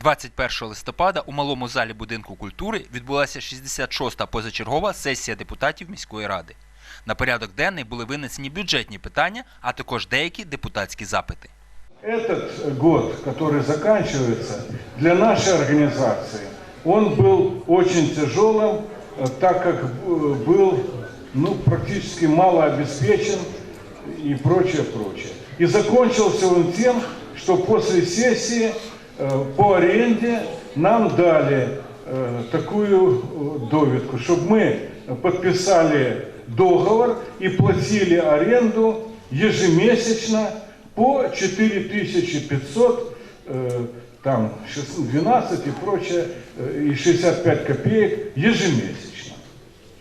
21 листопада у малому залі будинку культури відбулася 66-та позачергова сесія депутатів міської ради. На порядок денний були винесені бюджетні питання, а також деякі депутатські запити. Этот год, который заканчивается, для нашей организации, он был очень тяжелым, э, так как э, был ну, практически мало обеспечен и прочее, прочее. И закончился он тем, что после сессии э, по аренде нам дали э, такую э, довідку, чтобы мы подписали договор и платили аренду ежемесячно по 4500, э, там 6 12 и прочее, э, и 65 копеек ежемесячно.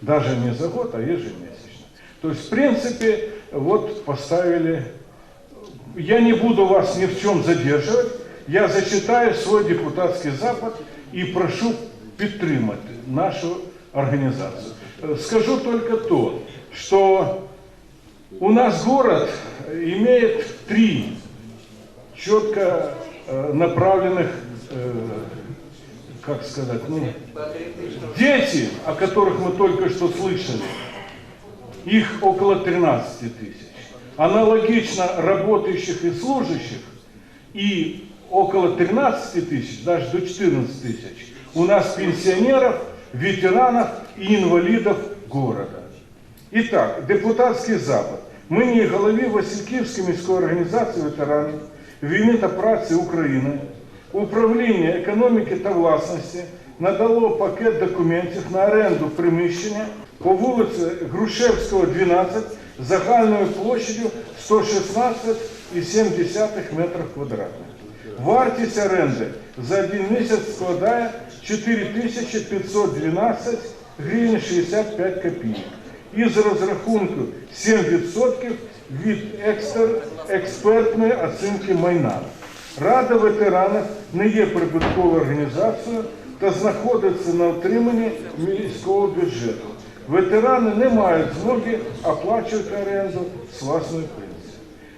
Даже не за год, а ежемесячно. То есть, в принципе, вот поставили я не буду вас ни в чем задерживать. Я зачитаю свой депутатский запад и прошу підтримати нашу организацию. Скажу только то, что у нас город имеет три четко направленных, как сказать, ну, дети, о которых мы только что слышали, их около 13 тысяч. Аналогично работающих и служащих и около 13 тысяч, даже до 14 тысяч. У нас пенсионеров, ветеранов и инвалидов города. Итак, депутатський запит. Мені голові Васильківської міської організації ветеранів війни та праці України управління економіки та власності надало пакет документів на оренду приміщення по вулиці Грушевського, 12 загальною площадю 116,7 метрів квадратних. Вартість оренди за один місяць складає 4512 гривень 65 копійок. Із розрахунку 7% від експертної оцінки майна. Рада ветеранів не є прибутковою організацією та знаходиться на отриманні міського бюджету. Ветерани не мають змоги оплачувати оренду з власної пенсії.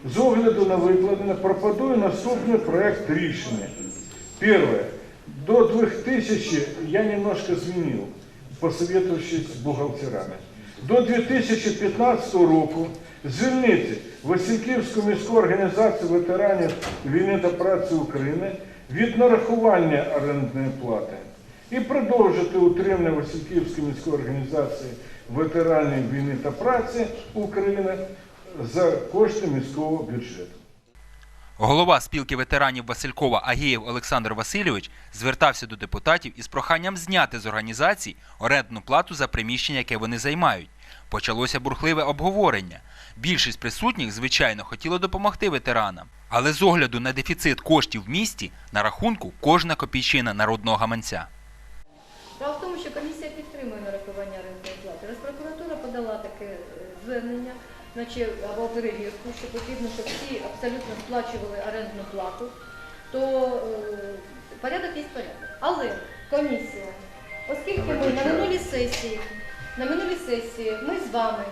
З огляду на викладене пропоную наступний проект рішення. Первое. До 2000 я немножко изменил, посоветовавшись с бухгалтерами. До 2015 року звільнити Васильківську міську організацію ветеранів війни та праці України від нарахування орендної плати і продовжити утримання Васильківської міської організації ветеранів війни та праці України за кошти міського бюджету. Голова спілки ветеранів Василькова Агієв Олександр Васильович звертався до депутатів із проханням зняти з організацій орендну плату за приміщення, яке вони займають. Почалося бурхливе обговорення. Більшість присутніх, звичайно, хотіло допомогти ветеранам, але з огляду на дефіцит коштів в місті на рахунку кожна копійчина народного гаманця. Справа в тому, що комісія значить, або перевірку, що потрібно, щоб всі абсолютно сплачували орендну плату, то е, порядок є порядок. Але комісія, оскільки ми на минулій сесії, на минулій сесії ми з вами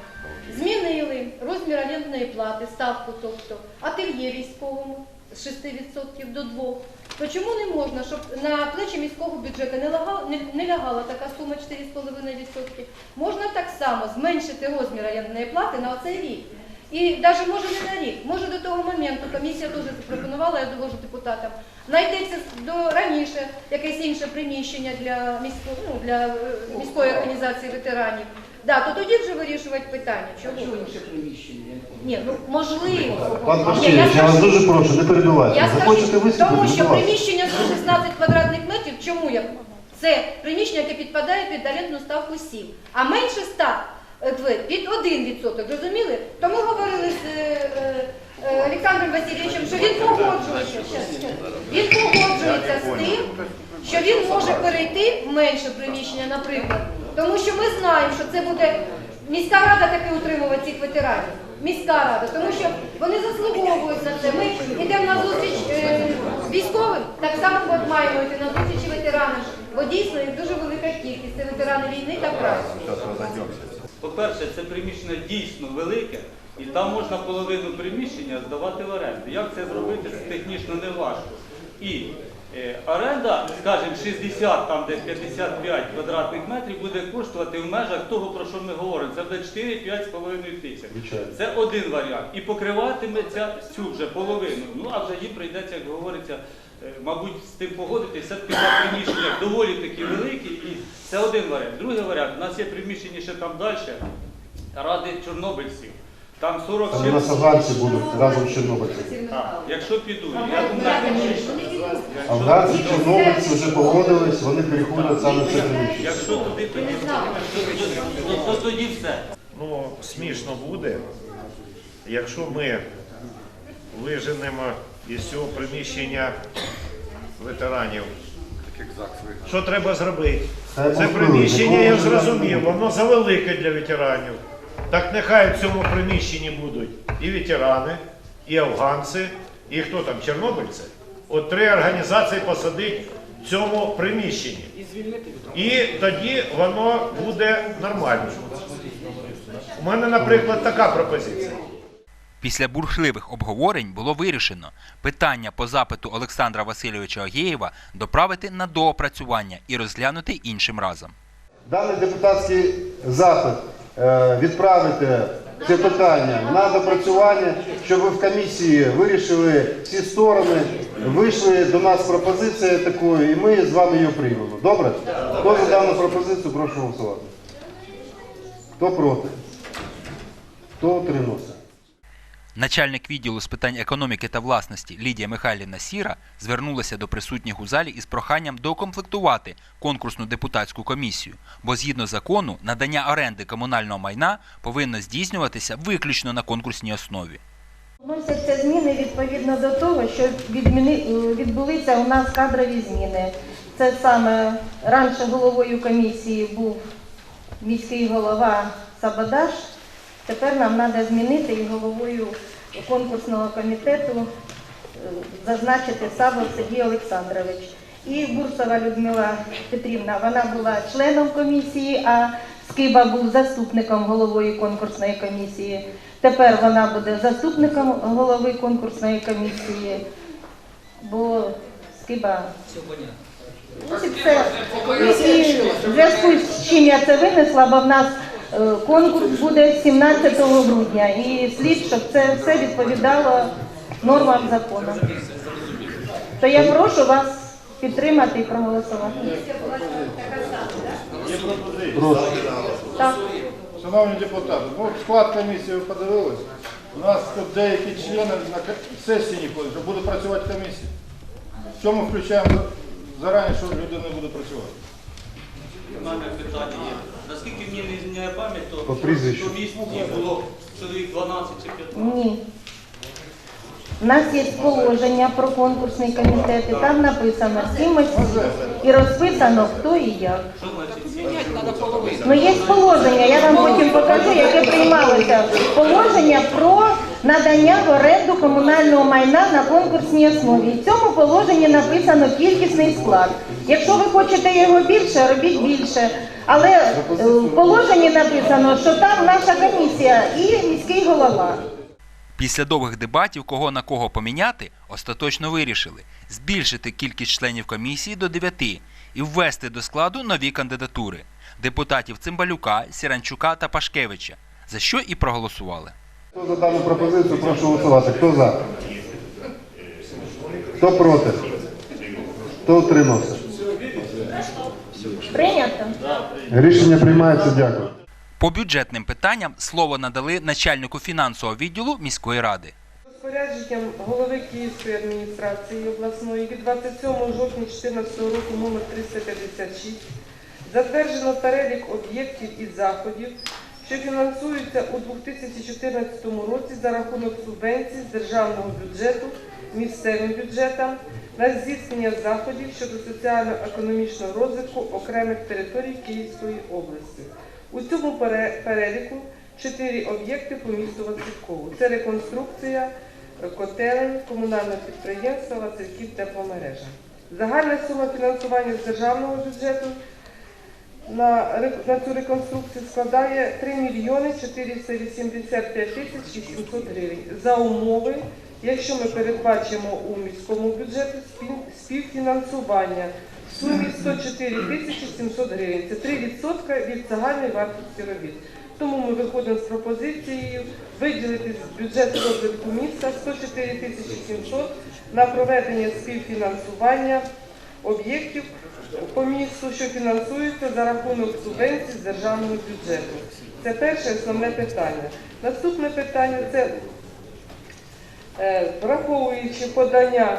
змінили розмір орендної плати, ставку, тобто ательє військовому з 6% до 2%, то чому не можна, щоб на плечі міського бюджету не лягала, не, не лягала така сума 4,5%? Можна так само зменшити розмір орендної плати на оцей рік. І навіть може не на рік, може до того моменту комісія теж запропонувала, я довожу депутатам, знайдеться до раніше якесь інше приміщення для міської, ну, для е, міської організації ветеранів. Да, то тоді вже вирішувати питання. Чого? Чого інше приміщення? Ні, ну можливо. Пан Ні, Васильович, я вас скажу- дуже прошу, не перебивайте. я Захочете скажу, виступити, тому будь що ласка. приміщення 116 квадратних метрів, чому я? Це приміщення, яке підпадає під орендну ставку 7, а менше 100 е, під 1%, розуміли? Тому говорили з е, е, е, Олександром Васильовичем, що він погоджується, щас, щас. він погоджується з тим, що він може перейти в менше приміщення, наприклад. Тому що ми знаємо, що це буде міська рада таки утримувати цих ветеранів. Міська рада, тому що вони заслуговують на це. Ми йдемо на зустріч е, військовим, так само ми маємо йти на зустрічі ветеранам, бо дійсно їх дуже велика кількість. Це ветерани війни та праці. По-перше, це приміщення дійсно велике, і там можна половину приміщення здавати в оренду. Як це зробити, це технічно не важко. І Оренда, скажімо, 60, там десь 55 квадратних метрів буде коштувати в межах того, про що ми говоримо. Це буде 4-5,5 тисяч. Це один варіант. І покриватиметься цю вже половину. Ну а вже їм прийдеться, як говориться, е, мабуть, з тим погодитися. Все-таки приміщення доволі такі великі, і це один варіант. Другий варіант, у нас є приміщення ще там далі, ради чорнобильців. Там 40 Там у нас афганці будуть разом з чорнобильцями. А, Якщо піду, я думаю, Афганці, чорнобильці вже погодились, вони переходять саме це приміщення. якщо туди, тоді, то, то тоді все. Ну, смішно буде, якщо ми виженемо із цього приміщення ветеранів. Що треба зробити? Це приміщення, я зрозумів, воно завелике для ветеранів. Так нехай в цьому приміщенні будуть і ветерани, і афганці, і хто там, чорнобильці. От три організації посадить в цьому приміщенні. І тоді воно буде нормально. У мене, наприклад, така пропозиція. Після бурхливих обговорень було вирішено питання по запиту Олександра Васильовича Огєєва доправити на доопрацювання і розглянути іншим разом. Даний депутатський запит відправити це питання на допрацювання, щоб ви в комісії вирішили всі сторони, вийшли до нас пропозиція такою, і ми з вами її приймемо. Добре? Хто за дану пропозицію, прошу голосувати. Хто проти? Хто утримався? Начальник відділу з питань економіки та власності Лідія Михайлівна Сіра звернулася до присутніх у залі із проханням доукомплектувати конкурсну депутатську комісію, бо згідно закону надання оренди комунального майна повинно здійснюватися виключно на конкурсній основі. Вносяться зміни відповідно до того, що відбулися у нас кадрові зміни. Це саме раніше головою комісії був міський голова Сабадаш. Тепер нам треба змінити і головою конкурсного комітету е, зазначити Сабов Сергій Олександрович. І Бурсова Людмила Петрівна, вона була членом комісії, а Скиба був заступником головою конкурсної комісії. Тепер вона буде заступником голови конкурсної комісії, бо Скиба. Все. І, і в зв'язку з чим я це винесла, бо в нас конкурс буде 17 грудня. І слід, щоб це все відповідало нормам закону. То я прошу вас підтримати і проголосувати. Прошу. Так. Шановні депутати, ну склад комісії ви подивились. У нас тут деякі члени на сесії не ходять, що буде працювати комісія. В чому включаємо зарані, що людина не буде працювати? Питання є. Наскільки мені не зміняє пам'ять, то По прізвищу. в комісії було чоловік 12 чи 15. Ні. У нас є положення про конкурсний комітет, і там написано сім осіб і розписано хто і як. Що значить? Ну є положення, я вам потім покажу, яке приймалося положення про надання в оренду комунального майна на конкурсній основі. І в цьому положенні написано кількісний склад. Якщо ви хочете його більше, робіть більше. Але е, в положенні написано, що там наша комісія і міський голова. Після довгих дебатів, кого на кого поміняти, остаточно вирішили збільшити кількість членів комісії до 9 і ввести до складу нові кандидатури депутатів Цимбалюка, Сіранчука та Пашкевича, за що і проголосували. Хто за дану пропозицію, прошу голосувати. Хто за? Хто проти? Хто утримався? Прийнято? Рішення приймається. Дякую. По бюджетним питанням слово надали начальнику фінансового відділу міської ради. Розпорядженням голови Київської адміністрації обласної від 27 жовтня 2014 року номер 356 затверджено перелік об'єктів і заходів, що фінансуються у 2014 році за рахунок субвенцій з державного бюджету місцевим бюджетам на здійснення заходів щодо соціально-економічного розвитку окремих територій Київської області. У цьому переліку чотири об'єкти по місту Василькову. Це реконструкція котелень комунального підприємства Васильків тепломережа. Загальна сума фінансування з державного бюджету на, на цю реконструкцію складає 3 мільйони 485 тисяч 800 гривень за умови, якщо ми передбачимо у міському бюджеті співфінансування в сумі 104 тисячі 700 гривень. Це 3% від загальної вартості робіт. Тому ми виходимо з пропозицією виділити з бюджету розвитку міста 104 тисячі 700 на проведення співфінансування об'єктів по місту, що фінансуються за рахунок субвенцій з державного бюджету. Це перше основне питання. Наступне питання це враховуючи подання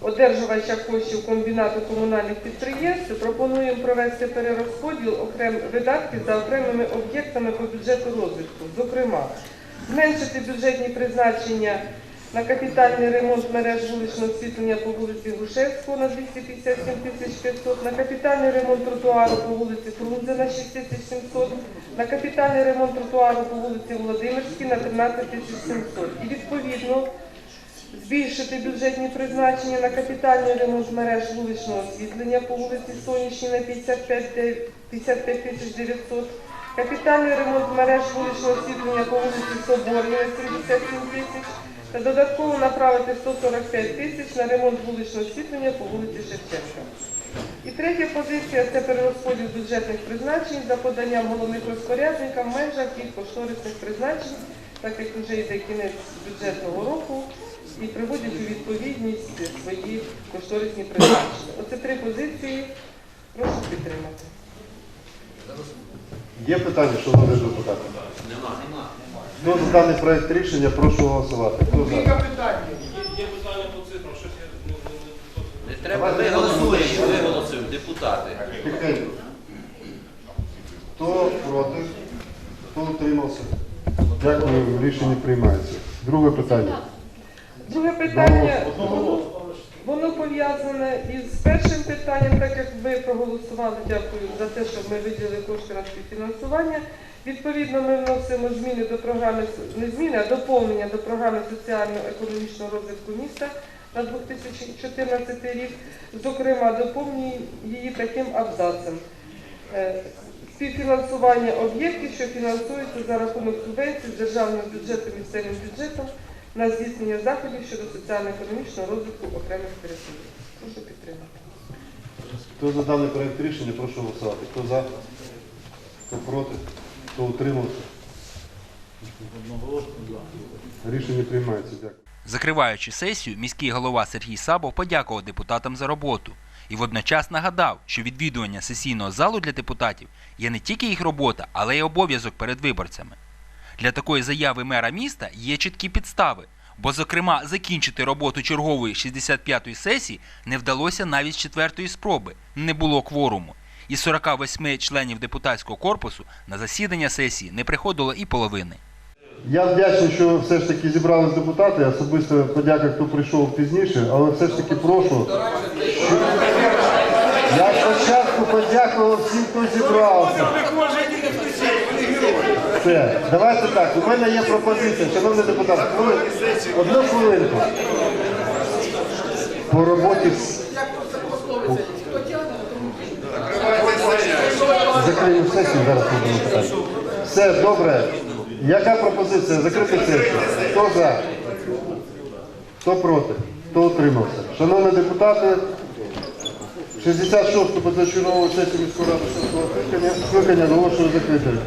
одержувача коштів комбінату комунальних підприємств, пропонуємо провести перерозподіл окрем видатків за окремими об'єктами по бюджету розвитку. Зокрема, зменшити бюджетні призначення на капітальний ремонт мереж вуличного освітлення по вулиці Грушевського на 257 тисяч 500, на капітальний ремонт тротуару по вулиці Фрунзе на 6 тисяч 700, на капітальний ремонт тротуару по вулиці Володимирській на 13 тисяч 700. І відповідно збільшити бюджетні призначення на капітальний ремонт мереж вуличного освітлення по вулиці Сонячній на 55 тисяч 900, капітальний ремонт мереж вуличного освітлення по вулиці Соборній на 77 тисяч та додатково направити 145 тисяч на ремонт вуличного освітлення по вулиці Шевченка. І третя позиція це перерозподіл бюджетних призначень за поданням головних розпорядника в межах їх кошторисних призначень, так як вже йде кінець бюджетного року, і приводять у відповідність свої кошторисні призначення. Оце три позиції. Прошу підтримати. Є питання, шановні депутати? Хто за даний проект рішення, прошу голосувати. Хто за? Не треба, ми голосуємо, ми голосуємо, депутати. Тихенько. Хто проти? Хто утримався? Дякую, рішення приймається. Друге питання. Друге питання, воно, воно пов'язане із першим питанням, так як ви проголосували, дякую за те, що ми виділили кошти на співфінансування. Відповідно, ми вносимо зміни до програми, не зміни, а доповнення до програми соціально-економічного розвитку міста на 2014 рік. Зокрема, доповнюємо її таким абзацем. Е, Співфінансування об'єктів, що фінансуються за рахунок субвенцій з державного бюджету місцевим бюджетом на здійснення заходів щодо соціально-економічного розвитку окремих територій. Прошу підтримати. Хто за даний проект рішення, прошу голосувати. Хто за? Хто проти? Хто утримався? Рішення приймається. Дякую. Закриваючи сесію, міський голова Сергій Сабов подякував депутатам за роботу і водночас нагадав, що відвідування сесійного залу для депутатів є не тільки їх робота, але й обов'язок перед виборцями. Для такої заяви мера міста є чіткі підстави, бо, зокрема, закінчити роботу чергової 65-ї сесії не вдалося навіть з четвертої спроби, не було кворуму. Із 48 членів депутатського корпусу на засідання сесії не приходило і половини. Я вдячний, що все ж таки зібрались депутати. Особисто подяка, хто прийшов пізніше, але все ж таки прошу. Я спочатку подякував всім, хто зібрався. Все, давайте так. У мене є пропозиція, шановні депутати, одну хвилинку. По роботі. з- Закриємо сесію, зараз будемо питати. Все, добре. Яка пропозиція? Закрити сесію. Хто за? Хто проти? Хто утримався? Шановні депутати, 66-ту позачергову сесію міської ради скликання оголошую закритою.